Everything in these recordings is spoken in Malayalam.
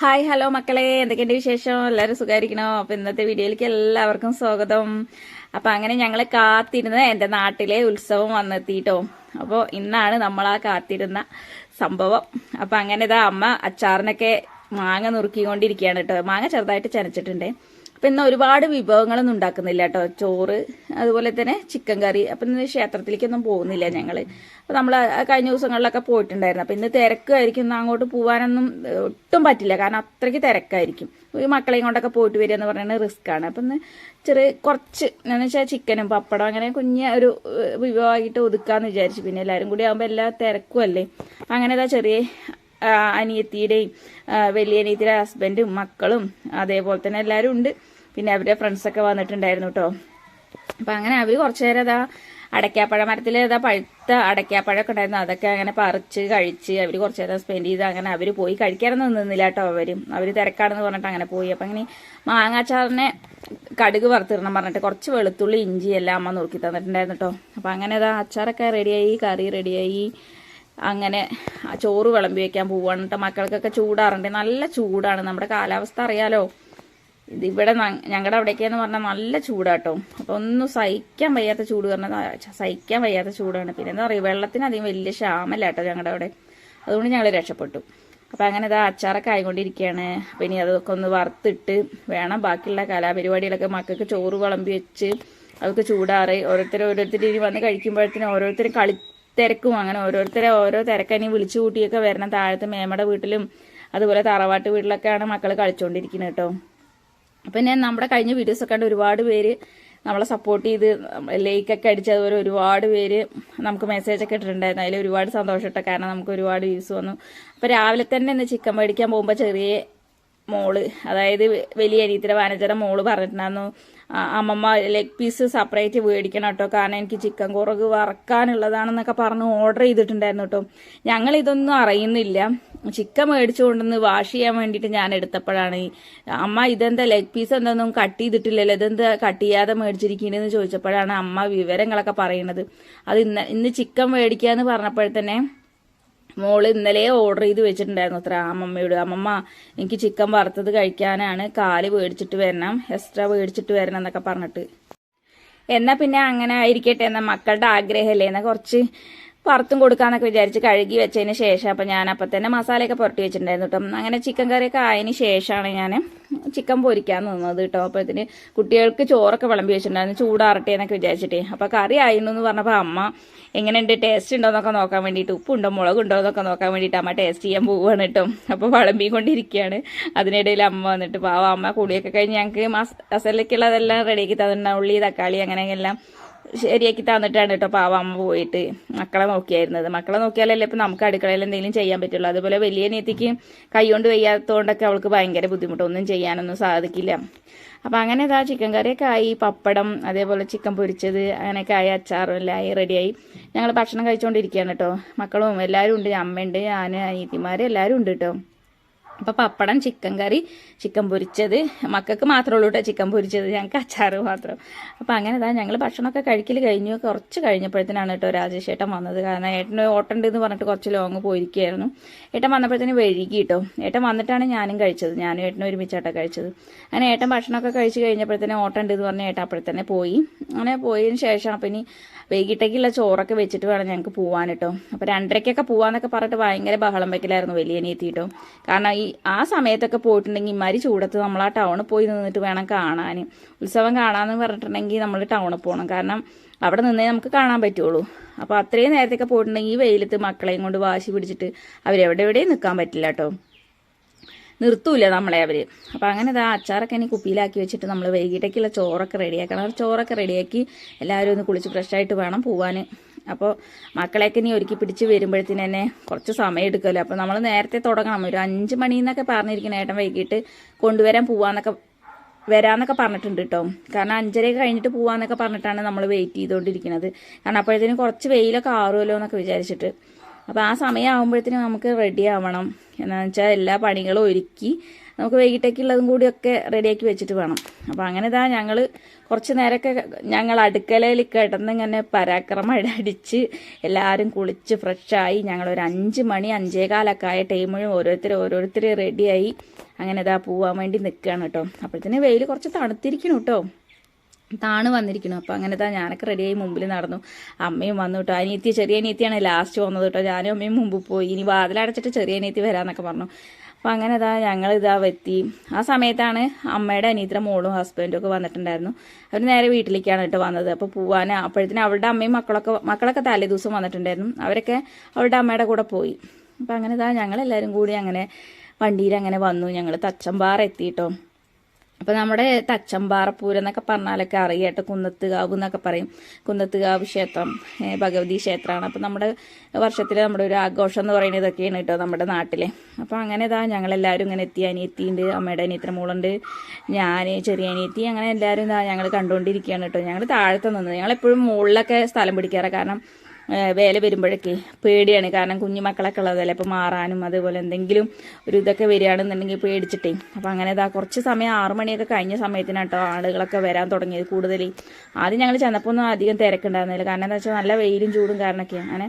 ഹായ് ഹലോ മക്കളെ. എന്തൊക്കെയുണ്ട് വിശേഷം? എല്ലാവരും സുഖമായിരിക്കണോ അപ്പോൾ ഇന്നത്തെ വീഡിയോയിലേക്ക് എല്ലാവർക്കും സ്വാഗതം. അപ്പോൾ അങ്ങനെ ഞങ്ങൾ കാത്തിരുന്ന എന്റെ നാട്ടിലെ ഉത്സവം വന്നെത്തിയിട്ടോ അപ്പോൾ ഇന്നാണ് നമ്മൾ ആ കാത്തിരുന്ന സംഭവം. അപ്പോൾ അങ്ങനെ ഇതാ അമ്മ അച്ചാറിനൊക്കെ മാങ്ങ നുറുക്കിക്കൊണ്ടിരിക്കുകയാണ് കേട്ടോ. മാങ്ങ ചെറുതായിട്ട് ചനച്ചിട്ടുണ്ട്. അപ്പോൾ ഇന്ന് ഒരുപാട് വിഭവങ്ങളൊന്നും ഉണ്ടാക്കുന്നില്ല കേട്ടോ. ചോറ് അതുപോലെ തന്നെ ചിക്കൻ കറി. അപ്പം ഇന്ന് ക്ഷേത്രത്തിലേക്കൊന്നും പോകുന്നില്ല ഞങ്ങൾ അപ്പം നമ്മൾ കഴിഞ്ഞ ദിവസങ്ങളിലൊക്കെ പോയിട്ടുണ്ടായിരുന്നു. അപ്പം ഇന്ന് തിരക്കായിരിക്കും. ഇന്ന് അങ്ങോട്ട് പോകാനൊന്നും ഒട്ടും പറ്റില്ല. കാരണം അത്രയ്ക്ക് തിരക്കായിരിക്കും. ഈ മക്കളെയും കൊണ്ടൊക്കെ പോയിട്ട് വരിക എന്ന് പറയുന്നത് റിസ്ക് ആണ്. അപ്പൊ ഇന്ന് ചെറിയ കുറച്ച് എന്ന് വെച്ചാൽ ചിക്കനും പപ്പടം അങ്ങനെ കുഞ്ഞ ഒരു വിഭവമായിട്ട് ഒതുക്കാന്ന് വിചാരിച്ചു. പിന്നെ എല്ലാവരും കൂടി ആകുമ്പോൾ എല്ലാ തിരക്കും അല്ലേ? അങ്ങനെ ഇതാ ചെറിയ അനിയത്തിയുടെയും വലിയ അനിയത്തിയുടെ ഹസ്ബൻഡും മക്കളും അതേപോലെ തന്നെ എല്ലാവരും ഉണ്ട്. പിന്നെ അവരുടെ ഫ്രണ്ട്സൊക്കെ വന്നിട്ടുണ്ടായിരുന്നു കേട്ടോ അപ്പം അങ്ങനെ അവർ കുറച്ചു നേരം അതാ അടയ്ക്കാപ്പഴ മരത്തിൽ ഏതാ പഴുത്ത അടയ്ക്കാപ്പഴമൊക്കെ ഉണ്ടായിരുന്നു. അതൊക്കെ അങ്ങനെ പറിച്ച് കഴിച്ച് അവർ കുറച്ച് നേരം സ്പെൻഡ് ചെയ്ത് അങ്ങനെ അവർ പോയി കഴിക്കാനൊന്നും നിന്നില്ല കേട്ടോ അവരും അവർ തിരക്കാണെന്ന് പറഞ്ഞിട്ട് അങ്ങനെ പോയി. അപ്പം അങ്ങനെ മാങ്ങാച്ചാറിനെ കടുക് വറുത്തിടണം പറഞ്ഞിട്ട് കുറച്ച് വെളുത്തുള്ളി ഇഞ്ചി എല്ലാം അമ്മ നുറുക്കി തന്നിട്ടുണ്ടായിരുന്നു കേട്ടോ അപ്പം അങ്ങനെ അതാ അച്ചാറൊക്കെ റെഡിയായി കറി റെഡിയായി അങ്ങനെ ചോറ് വിളമ്പി വയ്ക്കാൻ പോവാണ് കേട്ടോ മക്കൾക്കൊക്കെ ചൂടാറുണ്ട്. നല്ല ചൂടാണ്. നമ്മുടെ കാലാവസ്ഥ അറിയാലോ. ഇവിടെ ഞങ്ങളുടെ അവിടേക്കെന്ന് പറഞ്ഞാൽ നല്ല ചൂടാട്ടോ. അപ്പോൾ ഒന്നും സഹിക്കാൻ വയ്യാത്ത ചൂട് പറഞ്ഞാൽ സഹിക്കാൻ വയ്യാത്ത ചൂടാണ്. പിന്നെ എന്താ പറയുക വെള്ളത്തിന് അധികം വലിയ ക്ഷാമല്ലാട്ടോ ഞങ്ങളുടെ അവിടെ. അതുകൊണ്ട് ഞങ്ങൾ രക്ഷപ്പെട്ടു. അപ്പോൾ അങ്ങനെ ഇതാ അച്ചാറൊക്കെ ആയിക്കൊണ്ടിരിക്കുകയാണ് അപ്പോൾ ഇനി അതൊക്കെ ഒന്ന് വറുത്തിട്ട് വേണം ബാക്കിയുള്ള കലാപരിപാടികളൊക്കെ മക്കൾക്ക് ചോറ് വിളമ്പി വെച്ച് അതൊക്കെ ചൂടാറി ഓരോരുത്തർ ഓരോരുത്തർ ഇനി വന്ന് കഴിക്കുമ്പോഴത്തേനും ഓരോരുത്തർ കളി തിരക്കും. അങ്ങനെ ഓരോരുത്തരെ ഓരോ തിരക്കനി വിളിച്ചു കൂട്ടിയൊക്കെ വരണം. താഴത്തെ മേമയുടെ വീട്ടിലും അതുപോലെ തറവാട്ട് വീട്ടിലൊക്കെയാണ് മക്കൾ കളിച്ചുകൊണ്ടിരിക്കുന്നത് കേട്ടോ ഞാൻ നമ്മുടെ കഴിഞ്ഞ വീഡിയോസ് ഒക്കെ കണ്ട് ഒരുപാട് പേര് നമ്മളെ സപ്പോർട്ട് ചെയ്ത് ലൈക്കൊക്കെ അടിച്ച് അതുപോലെ ഒരുപാട് പേര് നമുക്ക് മെസ്സേജ് ഒക്കെ ഇട്ടിട്ടുണ്ടായിരുന്നു. അതിൽ ഒരുപാട് സന്തോഷം ഇട്ട കാരണം നമുക്ക് ഒരുപാട് വ്യൂസ് വന്നു. അപ്പോൾ രാവിലെ തന്നെ ഇന്ന് ചിക്കൻ മേടിക്കാൻ പോകുമ്പോൾ ചെറിയ മോൾ അതായത് വലിയ അനിയത്തിയുടെ വാനച്ചയുടെ മോൾ പറഞ്ഞിട്ടുണ്ടായിരുന്നു അമ്മമ്മ ലെഗ് പീസ് സെപ്പറേറ്റ് മേടിക്കണം കേട്ടോ. കാരണം എനിക്ക് ചിക്കൻ കുറവ് വറക്കാനുള്ളതാണെന്നൊക്കെ പറഞ്ഞ് ഓർഡർ ചെയ്തിട്ടുണ്ടായിരുന്നു കേട്ടോ. ഞങ്ങൾ ഇതൊന്നും അറിയുന്നില്ല. ചിക്കൻ മേടിച്ചു കൊണ്ടുവന്ന് വാഷ് ചെയ്യാൻ വേണ്ടിയിട്ട് ഞാൻ എടുത്തപ്പോഴാണ് അമ്മ ഇതെന്താ ലെഗ് പീസ് എന്തൊന്നും കട്ട് ചെയ്തിട്ടില്ലല്ലോ ഇതെന്താ കട്ട് ചെയ്യാതെ മേടിച്ചിരിക്കണെന്ന് ചോദിച്ചപ്പോഴാണ് അമ്മ വിവരങ്ങളൊക്കെ പറയുന്നത് അത് ഇന്ന് ഇന്ന് ചിക്കൻ മേടിക്കാന്ന് പറഞ്ഞപ്പോഴത്തന്നെ മോൾ ഇന്നലെ ഓർഡർ ചെയ്ത് വെച്ചിട്ടുണ്ടായിരുന്നു അത്ര അമ്മമ്മയോട്. അമ്മമ്മ എനിക്ക് ചിക്കൻ വറുത്തത് കഴിക്കാനാണ് കാൽ മേടിച്ചിട്ട് വരണം എക്സ്ട്രാ മേടിച്ചിട്ട് വരണം എന്നൊക്കെ പറഞ്ഞിട്ട്. എന്നാ പിന്നെ അങ്ങനെ ആയിരിക്കട്ടെ എന്നാ മക്കളുടെ ആഗ്രഹമല്ലേ? എന്നാ കുറച്ച് വറുത്തും കൊടുക്കാന്നൊക്കെ വിചാരിച്ച് കഴുകി വെച്ചതിന് ശേഷം അപ്പം ഞാൻ അപ്പം തന്നെ മസാലയൊക്കെ പുരട്ടി വെച്ചിട്ടുണ്ടായിരുന്നു കേട്ടോ. അങ്ങനെ ചിക്കൻ കറിയൊക്കെ ആയതിന് ശേഷമാണ് ഞാൻ ചിക്കൻ പൊരിക്കാൻ നിന്നത് കേട്ടോ. അപ്പോഴത്തിന് കുട്ടികൾക്ക് ചോറൊക്കെ വിളമ്പി വെച്ചിട്ടുണ്ടായിരുന്നു ചൂടാറട്ടെ എന്നൊക്കെ വിചാരിച്ചിട്ടേ. അപ്പോൾ കറി ആയിരുന്നു എന്ന് പറഞ്ഞപ്പോൾ അമ്മ എങ്ങനെയുണ്ട്? ടേസ്റ്റ് ഉണ്ടോ എന്നൊക്കെ നോക്കാൻ വേണ്ടിയിട്ട് ഉപ്പുണ്ടോ? മുളകുണ്ടോ എന്നൊക്കെ നോക്കാൻ വേണ്ടിയിട്ട് അമ്മ ടേസ്റ്റ് ചെയ്യാൻ പോവുകയാണ് കേട്ടോ. അപ്പോൾ വിളമ്പിക്കൊണ്ടിരിക്കുകയാണ് അതിനിടയിൽ അമ്മ വന്നിട്ട് പാവ അമ്മ കുളിയൊക്കെ കഴിഞ്ഞ് ഞങ്ങൾക്ക് മസാലയ്ക്കുള്ളതെല്ലാം റെഡിയാക്കി തന്നിട്ടുണ്ട്. ഉള്ളി തക്കാളി അങ്ങനെയെല്ലാം ശരിയാക്കി തന്നിട്ടാണ് കേട്ടോ പാവ അമ്മ പോയിട്ട് മക്കളെ നോക്കിയായിരുന്നത്. മക്കളെ നോക്കിയാലല്ലേ ഇപ്പം നമുക്ക് അടുക്കളയിൽ എന്തെങ്കിലും ചെയ്യാൻ പറ്റുള്ളൂ. അതുപോലെ വലിയ നീത്തിക്ക് കൈകൊണ്ട് വയ്യാത്തതുകൊണ്ടൊക്കെ അവൾക്ക് ഭയങ്കര ബുദ്ധിമുട്ട്. ഒന്നും ചെയ്യാനൊന്നും സാധിക്കില്ല. അപ്പം അങ്ങനെ ഇതാ ചിക്കൻ കറിയൊക്കെ ആയി പപ്പടം അതേപോലെ ചിക്കൻ പൊരിച്ചത് അങ്ങനെയൊക്കെ ആയി അച്ചാറും എല്ലാം ആയി റെഡിയായി ഞങ്ങൾ ഭക്ഷണം കഴിച്ചുകൊണ്ടിരിക്കുകയാണ് കേട്ടോ മക്കളും എല്ലാവരും ഉണ്ട് അമ്മയുണ്ട് ഞാൻ അനിയത്തിമാർ എല്ലാവരും ഉണ്ട് കേട്ടോ അപ്പോൾ പപ്പടം ചിക്കൻ കറി ചിക്കൻ പൊരിച്ചത്. മക്കൾക്ക് മാത്രമേ ഉള്ളൂ കേട്ടോ ചിക്കൻ പൊരിച്ചത് ഞങ്ങൾക്ക് അച്ചാറ് മാത്രം. അപ്പോൾ അങ്ങനെ തന്നെ ഞങ്ങൾ ഭക്ഷണമൊക്കെ കഴിക്കൽ കഴിഞ്ഞു. കുറച്ച് കഴിഞ്ഞപ്പോഴത്തേനാണ് കേട്ടോ രാജേഷ് ഏട്ടൻ വന്നത്. കാരണം ഏട്ടന് ഓട്ടമുണ്ട് എന്ന് പറഞ്ഞിട്ട് കുറച്ച് ലോങ് പോയിരിക്കുകയായിരുന്നു. ഏട്ടൻ വന്നപ്പോഴത്തേന് വഴുകി കേട്ടോ. ഏട്ടൻ വന്നിട്ടാണ് ഞാനും കഴിച്ചത്. ഞാനും ഏട്ടനും ഒരുമിച്ചാട്ടോ കഴിച്ചത്. അങ്ങനെ ഏട്ടൻ ഭക്ഷണമൊക്കെ കഴിച്ച് കഴിഞ്ഞപ്പോഴത്തേനെ ഓട്ടമുണ്ട് എന്ന് പറഞ്ഞ ഏട്ടൻ അപ്പോഴത്തന്നെ പോയി. അങ്ങനെ പോയതിന് ശേഷം അപ്പം ഇനി വൈകിട്ടേക്കുള്ള ചോറൊക്കെ വെച്ചിട്ട് വേണം ഞങ്ങൾക്ക് പോകാൻ കേട്ടോ. അപ്പോൾ രണ്ടരയ്ക്കൊക്കെ പോവാന്നൊക്കെ പറഞ്ഞിട്ട് ഭയങ്കര ബഹളം വെക്കലായിരുന്നു വലിയ അനിയത്തിട്ടോ കാരണം ഈ ആ സമയത്തൊക്കെ പോയിട്ടുണ്ടെങ്കിൽ ഇമാരി ചൂടത്ത് നമ്മൾ ആ ടൗണിൽ പോയി നിന്നിട്ട് വേണം കാണാൻ. ഉത്സവം കാണാമെന്ന് പറഞ്ഞിട്ടുണ്ടെങ്കിൽ നമ്മൾ ടൗണിൽ പോകണം കാരണം അവിടെ നിന്നേ നമുക്ക് കാണാൻ പറ്റുള്ളൂ. അപ്പോൾ അത്രയും നേരത്തേക്ക് പോയിട്ടുണ്ടെങ്കിൽ ഈ വെയിലത്ത് മക്കളെയും കൊണ്ട് വാശി പിടിച്ചിട്ട് അവരെവിടെ എവിടെയും നിൽക്കാൻ പറ്റില്ല കേട്ടോ നിർത്തൂല നമ്മളെ അവർ അപ്പോൾ അങ്ങനെ ഇതാ അച്ചാറൊക്കെ ഇനി കുപ്പിയിലാക്കി വെച്ചിട്ട് നമ്മൾ വൈകിട്ടേക്കുള്ള ചോറൊക്കെ റെഡിയാക്കണം ചോറൊക്കെ റെഡിയാക്കി എല്ലാവരും ഒന്ന് കുളിച്ച് ഫ്രഷായിട്ട് വേണം പോവാൻ അപ്പോൾ മക്കളെയൊക്കെ ഇനി ഒരുക്കി പിടിച്ച് വരുമ്പോഴത്തേന് തന്നെ കുറച്ച് സമയം എടുക്കുമല്ലോ. അപ്പോൾ നമ്മൾ നേരത്തെ തുടങ്ങണം. ഒരു അഞ്ച് മണിന്നൊക്കെ പറഞ്ഞിരിക്കുന്ന ഏട്ടൻ വൈകിട്ട് കൊണ്ടുവരാൻ പോവാന്നൊക്കെ വരാന്നൊക്കെ പറഞ്ഞിട്ടുണ്ട് കേട്ടോ. കാരണം അഞ്ചരയൊക്കെ കഴിഞ്ഞിട്ട് പോവാന്നൊക്കെ പറഞ്ഞിട്ടാണ് നമ്മൾ വെയിറ്റ് ചെയ്തുകൊണ്ടിരിക്കുന്നത് കാരണം അപ്പോഴത്തേനും കുറച്ച് വെയിലൊക്കെ ആറുമല്ലോ എന്നൊക്കെ വിചാരിച്ചിട്ട്. അപ്പോൾ ആ സമയമാകുമ്പോഴത്തേനും നമുക്ക് റെഡി ആവണം. എന്താണെന്ന് വെച്ചാൽ എല്ലാ പണികളും ഒരുക്കി നമുക്ക് വൈകിട്ടേക്കുള്ളതും കൂടിയൊക്കെ റെഡിയാക്കി വെച്ചിട്ട് വേണം. അപ്പോൾ അങ്ങനെ ഇതാ ഞങ്ങൾ കുറച്ച് നേരമൊക്കെ ഞങ്ങൾ അടുക്കളയിൽ കിടന്ന് ഇങ്ങനെ പരാക്രമം അടിച്ച് എല്ലാവരും കുളിച്ച് ഫ്രഷായി ഞങ്ങളൊരു അഞ്ച് മണി അഞ്ചേകാലൊക്കെ ആയ ടൈമിലും ഓരോരുത്തർ ഓരോരുത്തർ റെഡിയായി അങ്ങനെ ഇതാ പോവാൻ വേണ്ടി നിൽക്കുകയാണ് കേട്ടോ അപ്പോഴത്തേന് വെയിൽ കുറച്ച് തണുത്തിരിക്കണം കേട്ടോ താണ് വന്നിരിക്കണം. അപ്പോൾ അങ്ങനെ താ ഞാനൊക്കെ റെഡിയായി മുമ്പിൽ നടന്നു. അമ്മയും വന്നു കേട്ടോ അനിയത്തി ചെറിയ അനിയത്തിയാണ് ലാസ്റ്റ് വന്നത് കേട്ടോ ഞാനും അമ്മയും മുമ്പ് പോയി. ഇനി വാതിലടച്ചിട്ട് ചെറിയ അനിയത്തി വരാമെന്നൊക്കെ പറഞ്ഞു. അപ്പോൾ അങ്ങനെ ഇതാ ഞങ്ങൾ ഇതാ എത്തി ആ സമയത്താണ് അമ്മയുടെ അനിയത്തിയുടെ മോളും ഹസ്ബൻഡും ഒക്കെ വന്നിട്ടുണ്ടായിരുന്നു. അവർ നേരെ വീട്ടിലേക്കാണ് കേട്ടോ വന്നത്. അപ്പോൾ പോവാൻ അപ്പോഴത്തേനും അവളുടെ അമ്മയും മക്കളൊക്കെ മക്കളൊക്കെ തലേ ദിവസം വന്നിട്ടുണ്ടായിരുന്നു. അവരൊക്കെ അവളുടെ അമ്മയുടെ കൂടെ പോയി. അപ്പം അങ്ങനെ ഇതാ ഞങ്ങളെല്ലാവരും കൂടി അങ്ങനെ വണ്ടിയിൽ അങ്ങനെ വന്നു. ഞങ്ങൾ തച്ചമ്പാറ എത്തിയിട്ടോ അപ്പോൾ നമ്മുടെ തച്ചമ്പാറപ്പൂരം എന്നൊക്കെ പറഞ്ഞാലൊക്കെ അറിയാട്ടോ. കുന്നത്തുകാവ് എന്നൊക്കെ പറയും. കുന്നത്തുകാവ് ക്ഷേത്രം ഭഗവതി ക്ഷേത്രമാണ്. അപ്പോൾ നമ്മുടെ വർഷത്തിൽ നമ്മുടെ ഒരു ആഘോഷം എന്ന് പറയുന്നത് ഇതൊക്കെയാണ് കേട്ടോ നമ്മുടെ നാട്ടിലെ. അപ്പോൾ അങ്ങനെ ഇതാ ഞങ്ങളെല്ലാവരും ഇങ്ങനെ എത്തി അനിയത്തിയുണ്ട് അമ്മയുടെ അനിയത്തിന്റെ മോളുണ്ട് ഞാൻ ചെറിയ അനിയത്തി അങ്ങനെ എല്ലാവരും ഇതാ ഞങ്ങൾ കണ്ടുകൊണ്ടിരിക്കുകയാണ് കേട്ടോ. ഞങ്ങൾ താഴത്തെ നിന്ന് ഞങ്ങളെപ്പോഴും മുകളിലൊക്കെ സ്ഥലം പിടിക്കാറ്. കാരണം വേല വരുമ്പോഴൊക്കെ പേടിയാണ്. കാരണം കുഞ്ഞു മക്കളൊക്കെ ഉള്ളതല്ലേ. അപ്പോൾ മാറാനും അതുപോലെ എന്തെങ്കിലും ഒരു ഇതൊക്കെ വരികയാണെന്നുണ്ടെങ്കിൽ പേടിച്ചിട്ടേ. അപ്പോൾ അങ്ങനെ ഇതാ കുറച്ച് സമയം ആറു മണിയൊക്കെ കഴിഞ്ഞ സമയത്തിനാണ് കേട്ടോ ആളുകളൊക്കെ വരാൻ തുടങ്ങിയത് കൂടുതൽ ആദ്യം ഞങ്ങൾ ചെന്നപ്പോൾ ഒന്നും അധികം തിരക്കുണ്ടായിരുന്നില്ല. കാരണം എന്താ വെച്ചാൽ നല്ല വെയിലും ചൂടും കാരണമൊക്കെ അങ്ങനെ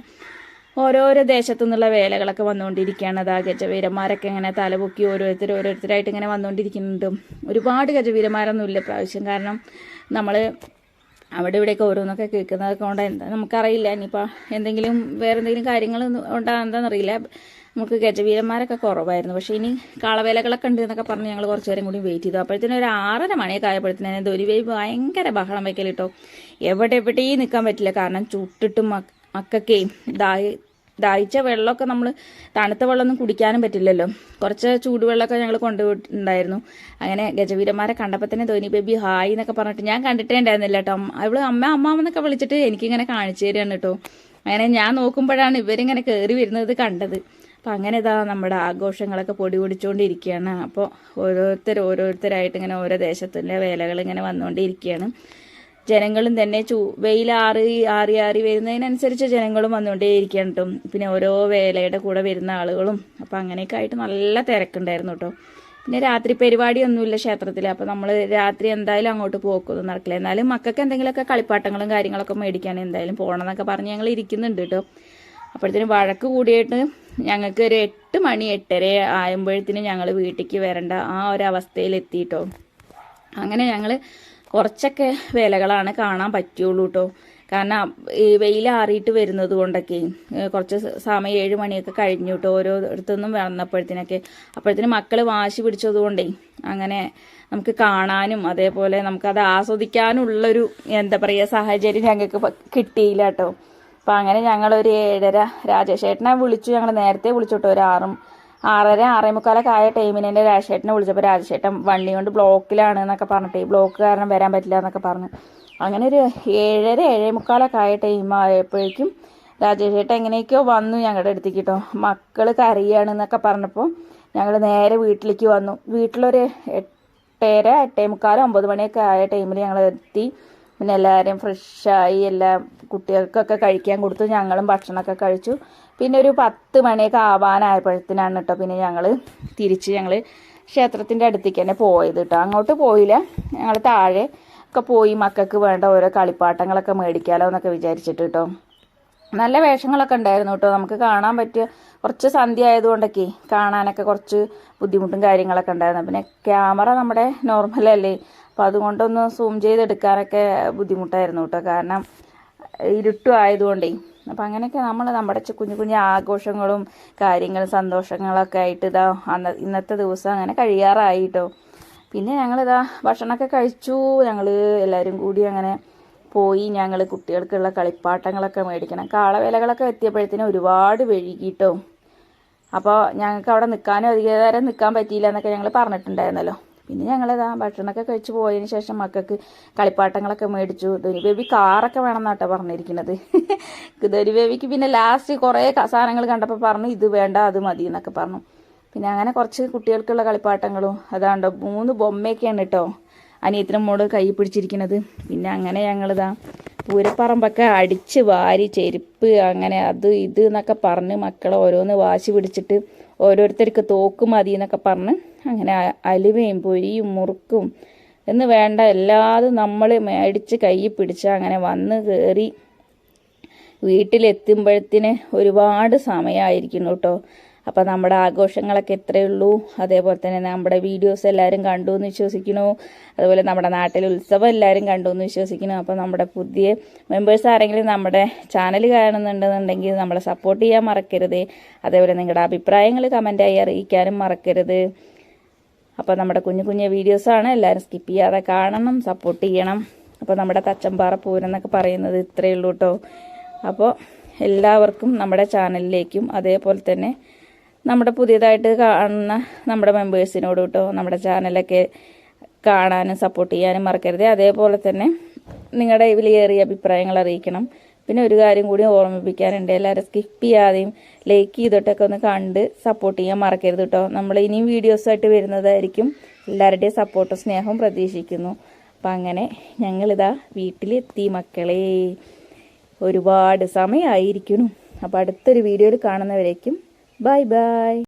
ഓരോരോ ദേശത്തു നിന്നുള്ള വേലകളൊക്കെ വന്നുകൊണ്ടിരിക്കുകയാണ്. അതാ ഗജവീരന്മാരൊക്കെ ഇങ്ങനെ തലപൊക്കി ഓരോരുത്തർ ഓരോരുത്തരായിട്ട് ഇങ്ങനെ വന്നുകൊണ്ടിരിക്കുന്നുണ്ട്. ഒരുപാട് ഗജവീരന്മാരൊന്നും ഇല്ല പ്രാവശ്യം കാരണം നമ്മൾ അവിടെ ഇവിടെയൊക്കെ ഓരോന്നൊക്കെ കേൾക്കുന്നതൊക്കെ കൊണ്ട് എന്താ നമുക്കറിയില്ല. ഇനിയിപ്പോൾ എന്തെങ്കിലും വേറെ എന്തെങ്കിലും കാര്യങ്ങൾ ഉണ്ടാകുന്നതെന്നറിയില്ല നമുക്ക് ഗജവീരന്മാരൊക്കെ കുറവായിരുന്നു. പക്ഷേ ഇനി കാളവേലകളൊക്കെ ഉണ്ട് എന്നൊക്കെ പറഞ്ഞ് ഞങ്ങൾ കുറച്ച് നേരം കൂടി വെയിറ്റ് ചെയ്തു. അപ്പോഴത്തേനും ഒരു ആറര മണിയൊക്കെ ആയപ്പോഴത്തേനും വൈബ് ഭയങ്കര ബഹളം വയ്ക്കൽ കേട്ടോ എവിടെ എവിടെയും നിൽക്കാൻ പറ്റില്ല. കാരണം ചുട്ടിട്ടും മക്കൾക്കേയും ഇതായി ദാഹിച്ച വെള്ളമൊക്കെ നമ്മൾ തണുത്ത വെള്ളമൊന്നും കുടിക്കാനും പറ്റില്ലല്ലോ. കുറച്ച് ചൂടുവെള്ളമൊക്കെ ഞങ്ങൾ കൊണ്ടുപോയിട്ടുണ്ടായിരുന്നു അങ്ങനെ ഗജവീരന്മാരെ കണ്ടപ്പോൾ തന്നെ ധോനി ബേബി ഹായ് എന്നൊക്കെ പറഞ്ഞിട്ട് ഞാൻ കണ്ടിട്ടേ ഉണ്ടായിരുന്നില്ല കേട്ടോ. അവൾ അമ്മ അമ്മ എന്നൊക്കെ വിളിച്ചിട്ട് എനിക്കിങ്ങനെ കാണിച്ചു തരികയാണ് കേട്ടോ. അങ്ങനെ ഞാൻ നോക്കുമ്പോഴാണ് ഇവരിങ്ങനെ കയറി വരുന്നത് കണ്ടത്. അപ്പം അങ്ങനെ ഇതാ നമ്മുടെ ആഘോഷങ്ങളൊക്കെ പൊടി പൊടിച്ചുകൊണ്ടിരിക്കുകയാണ് അപ്പോൾ ഓരോരുത്തർ ഓരോരുത്തരായിട്ട് ഇങ്ങനെ ഓരോ ദേശത്തിന്റെ വേലകൾ ഇങ്ങനെ വന്നുകൊണ്ടിരിക്കുകയാണ്. ജനങ്ങളും തന്നെ ചൂ വെയിലാറി ആറി ആറി വരുന്നതിനനുസരിച്ച് ജനങ്ങളും വന്നുകൊണ്ടേയിരിക്കുകയാണ് കേട്ടോ പിന്നെ ഓരോ വേലയുടെ കൂടെ വരുന്ന ആളുകളും. അപ്പം അങ്ങനെയൊക്കെ ആയിട്ട് നല്ല തിരക്കുണ്ടായിരുന്നു കേട്ടോ പിന്നെ രാത്രി പരിപാടിയൊന്നുമില്ല ക്ഷേത്രത്തിൽ അപ്പോൾ നമ്മൾ രാത്രി എന്തായാലും അങ്ങോട്ട് പോക്കൊന്നും നടക്കില്ല. എന്നാലും മക്കൾക്ക് എന്തെങ്കിലുമൊക്കെ കളിപ്പാട്ടങ്ങളും കാര്യങ്ങളൊക്കെ മേടിക്കാൻ എന്തായാലും പോകണം എന്നൊക്കെ പറഞ്ഞ് ഞങ്ങൾ ഇരിക്കുന്നുണ്ട് കേട്ടോ അപ്പോഴത്തേനും വഴക്ക് കൂടിയിട്ട് ഞങ്ങൾക്ക് ഒരു എട്ട് മണി എട്ടര ആകുമ്പോഴത്തേനും ഞങ്ങൾ വീട്ടിലേക്ക് വരേണ്ട ആ ഒരു അവസ്ഥയിൽ എത്തിയിട്ടോ അങ്ങനെ ഞങ്ങൾ കുറച്ചൊക്കെ വേലകളാണ് കാണാൻ പറ്റുള്ളൂ കേട്ടോ കാരണം ഈ വെയിലാറിയിട്ട് വരുന്നത് കൊണ്ടൊക്കെ കുറച്ച് സമയം ഏഴ് മണിയൊക്കെ കഴിഞ്ഞു കേട്ടോ ഓരോരുത്തൊന്നും വന്നപ്പോഴത്തേനൊക്കെ. അപ്പോഴത്തേന് മക്കൾ വാശി പിടിച്ചതുകൊണ്ടേ അങ്ങനെ നമുക്ക് കാണാനും അതേപോലെ നമുക്കത് ആസ്വദിക്കാനുള്ളൊരു എന്താ പറയുക സാഹചര്യം ഞങ്ങൾക്ക് കിട്ടിയില്ല കേട്ടോ അപ്പം അങ്ങനെ ഞങ്ങളൊരു ഏഴര രാജേഷേട്ടനെ വിളിച്ചു ഞങ്ങൾ നേരത്തെ വിളിച്ചു കേട്ടോ ഒരു ആറും ആറര ആറേ മുക്കാലൊക്കെ ആയ ടൈമിന് എന്റെ രാജേട്ടനെ വിളിച്ചപ്പോൾ രാജശേട്ടൻ വണ്ടി കൊണ്ട് ബ്ലോക്കിലാണ് എന്നൊക്കെ പറഞ്ഞിട്ട് ബ്ലോക്ക് കാരണം വരാൻ പറ്റില്ല എന്നൊക്കെ പറഞ്ഞു. അങ്ങനെ ഒരു ഏഴര ഏഴേ മുക്കാലൊക്കെ ആയ ടൈം ആയപ്പോഴേക്കും രാജേഷേട്ടൻ എങ്ങനെയൊക്കെയോ വന്നു ഞങ്ങളുടെ അടുത്തേക്ക് കേട്ടോ മക്കൾ കരയാണ് എന്നൊക്കെ പറഞ്ഞപ്പോൾ ഞങ്ങൾ നേരെ വീട്ടിലേക്ക് വന്നു. വീട്ടിലൊരു എട്ടര എട്ടേ മുക്കാലോ ഒമ്പത് മണിയൊക്കെ ആയ ടൈമിൽ ഞങ്ങൾ എത്തി. പിന്നെ എല്ലാവരും ഫ്രഷായി എല്ലാ കുട്ടികൾക്കൊക്കെ കഴിക്കാൻ കൊടുത്തു. ഞങ്ങളും ഭക്ഷണമൊക്കെ കഴിച്ചു. പിന്നെ ഒരു പത്ത് മണിയൊക്കെ ആവാനായപ്പോഴത്തേനാണ് കേട്ടോ പിന്നെ ഞങ്ങൾ തിരിച്ച് ഞങ്ങൾ ക്ഷേത്രത്തിന്റെ അടുത്തേക്ക് തന്നെ പോയത് കേട്ടോ അങ്ങോട്ട് പോയില്ല. ഞങ്ങൾ താഴെ ഒക്കെ പോയി മക്കൾക്ക് വേണ്ട ഓരോ കളിപ്പാട്ടങ്ങളൊക്കെ മേടിക്കാലോ എന്നൊക്കെ വിചാരിച്ചിട്ട് കേട്ടോ നല്ല വേഷങ്ങളൊക്കെ ഉണ്ടായിരുന്നു കേട്ടോ നമുക്ക് കാണാൻ പറ്റിയ കുറച്ച് സന്ധ്യ ആയതുകൊണ്ടൊക്കെ കാണാനൊക്കെ കുറച്ച് ബുദ്ധിമുട്ടും കാര്യങ്ങളൊക്കെ ഉണ്ടായിരുന്നു. പിന്നെ ക്യാമറ നമ്മുടെ നോർമലല്ലേ അപ്പോൾ അതുകൊണ്ടൊന്ന് സൂം ചെയ്തെടുക്കാനൊക്കെ ബുദ്ധിമുട്ടായിരുന്നു കേട്ടോ കാരണം ഇരുട്ടും ആയതുകൊണ്ടേ. അപ്പം അങ്ങനെയൊക്കെ നമ്മൾ നമ്മുടെ കുഞ്ഞു കുഞ്ഞു ആഘോഷങ്ങളും കാര്യങ്ങളും സന്തോഷങ്ങളൊക്കെ ആയിട്ട് ഇതാ അന്ന ഇന്നത്തെ ദിവസം അങ്ങനെ കഴിയാറായി കേട്ടോ പിന്നെ ഞങ്ങളിതാ ഭക്ഷണമൊക്കെ കഴിച്ചു. ഞങ്ങൾ എല്ലാവരും കൂടി അങ്ങനെ പോയി. ഞങ്ങൾ കുട്ടികൾക്കുള്ള കളിപ്പാട്ടങ്ങളൊക്കെ മേടിക്കണം. കാളവേലകളൊക്കെ എത്തിയപ്പോഴത്തേനും ഒരുപാട് വഴുകിട്ടോ അപ്പോൾ ഞങ്ങൾക്ക് അവിടെ നിൽക്കാനും അധികം നേരം നിൽക്കാൻ പറ്റിയില്ല എന്നൊക്കെ ഞങ്ങൾ പറഞ്ഞിട്ടുണ്ടായിരുന്നല്ലോ. പിന്നെ ഞങ്ങളിതാ ഭക്ഷണമൊക്കെ കഴിച്ച് പോയതിന് ശേഷം മക്കൾക്ക് കളിപ്പാട്ടങ്ങളൊക്കെ മേടിച്ചു. ധനി ബേബി കാറൊക്കെ വേണം എന്നാട്ടോ പറഞ്ഞിരിക്കുന്നത്. ധനി ബേബിക്ക് പിന്നെ ലാസ്റ്റ് കുറേ സാധനങ്ങൾ കണ്ടപ്പോൾ പറഞ്ഞു ഇത് വേണ്ട അത് മതി എന്നൊക്കെ പറഞ്ഞു. പിന്നെ അങ്ങനെ കുറച്ച് കുട്ടികൾക്കുള്ള കളിപ്പാട്ടങ്ങളും അതാണ്ടോ മൂന്ന് ബൊമ്മയൊക്കെയാണ് കേട്ടോ അനിയത്തിനും മോൾ കൈ പിടിച്ചിരിക്കുന്നത്. പിന്നെ അങ്ങനെ ഞങ്ങളിതാ പൂരപ്പറമ്പൊക്കെ അടിച്ച് വാരി ചെരുപ്പ് അങ്ങനെ അത് ഇത് എന്നൊക്കെ പറഞ്ഞ് മക്കളെ ഓരോന്ന് വാശി പിടിച്ചിട്ട് ഓരോരുത്തർക്ക് തോക്ക് മതി എന്നൊക്കെ പറഞ്ഞ് അങ്ങനെ അലുവയും പൊരിയും മുറുക്കും എന്ന് വേണ്ട എല്ലാതും നമ്മൾ മേടിച്ച് കൈ പിടിച്ച് അങ്ങനെ വന്ന് കയറി വീട്ടിലെത്തുമ്പോഴത്തിന് ഒരുപാട് സമയമായിരിക്കുന്നു കേട്ടോ അപ്പം നമ്മുടെ ആഘോഷങ്ങളൊക്കെ എത്രയേ ഉള്ളൂ. അതേപോലെ തന്നെ നമ്മുടെ വീഡിയോസ് എല്ലാവരും കണ്ടു എന്ന് വിശ്വസിക്കുന്നു. അതുപോലെ നമ്മുടെ നാട്ടിലെ ഉത്സവം എല്ലാവരും കണ്ടു എന്ന് വിശ്വസിക്കുന്നു. അപ്പോൾ നമ്മുടെ പുതിയ മെമ്പേഴ്സ് ആരെങ്കിലും നമ്മുടെ ചാനൽ കാണുന്നുണ്ടെന്നുണ്ടെങ്കിൽ നമ്മളെ സപ്പോർട്ട് ചെയ്യാൻ മറക്കരുത്. അതേപോലെ നിങ്ങളുടെ അഭിപ്രായങ്ങൾ കമന്റായി അറിയിക്കാനും മറക്കരുത്. അപ്പോൾ നമ്മുടെ കുഞ്ഞു കുഞ്ഞു വീഡിയോസാണ് എല്ലാവരും സ്കിപ്പ് ചെയ്യാതെ കാണണം സപ്പോർട്ട് ചെയ്യണം. അപ്പോൾ നമ്മുടെ തച്ചമ്പാറ പൂരെന്നൊക്കെ പറയുന്നത് ഇത്രയേ ഉള്ളൂ കേട്ടോ അപ്പോൾ എല്ലാവർക്കും നമ്മുടെ ചാനലിലേക്കും അതേപോലെ തന്നെ നമ്മുടെ പുതിയതായിട്ട് കാണുന്ന നമ്മുടെ മെമ്പേഴ്സിനോട് കേട്ടോ നമ്മുടെ ചാനലൊക്കെ കാണാനും സപ്പോർട്ട് ചെയ്യാനും മറക്കരുത്. അതേപോലെ തന്നെ നിങ്ങളുടെ വിലയേറിയ അഭിപ്രായങ്ങൾ അറിയിക്കണം. പിന്നെ ഒരു കാര്യം കൂടി ഓർമ്മിപ്പിക്കാനുണ്ട്. എല്ലാവരും സ്കിപ്പ് ചെയ്യാതെയും ലൈക്ക് ചെയ്തിട്ടൊക്കെ ഒന്ന് കണ്ട് സപ്പോർട്ട് ചെയ്യാൻ മറക്കരുത് കേട്ടോ നമ്മൾ ഇനിയും വീഡിയോസായിട്ട് വരുന്നതായിരിക്കും. എല്ലാവരുടെയും സപ്പോർട്ടും സ്നേഹവും പ്രതീക്ഷിക്കുന്നു. അപ്പം അങ്ങനെ ഞങ്ങളിതാ വീട്ടിലെത്തി മക്കളെ. ഒരുപാട് സമയമായിരിക്കുന്നു അപ്പോൾ അടുത്തൊരു വീഡിയോയിൽ കാണുന്നവരേക്കും Bye-bye!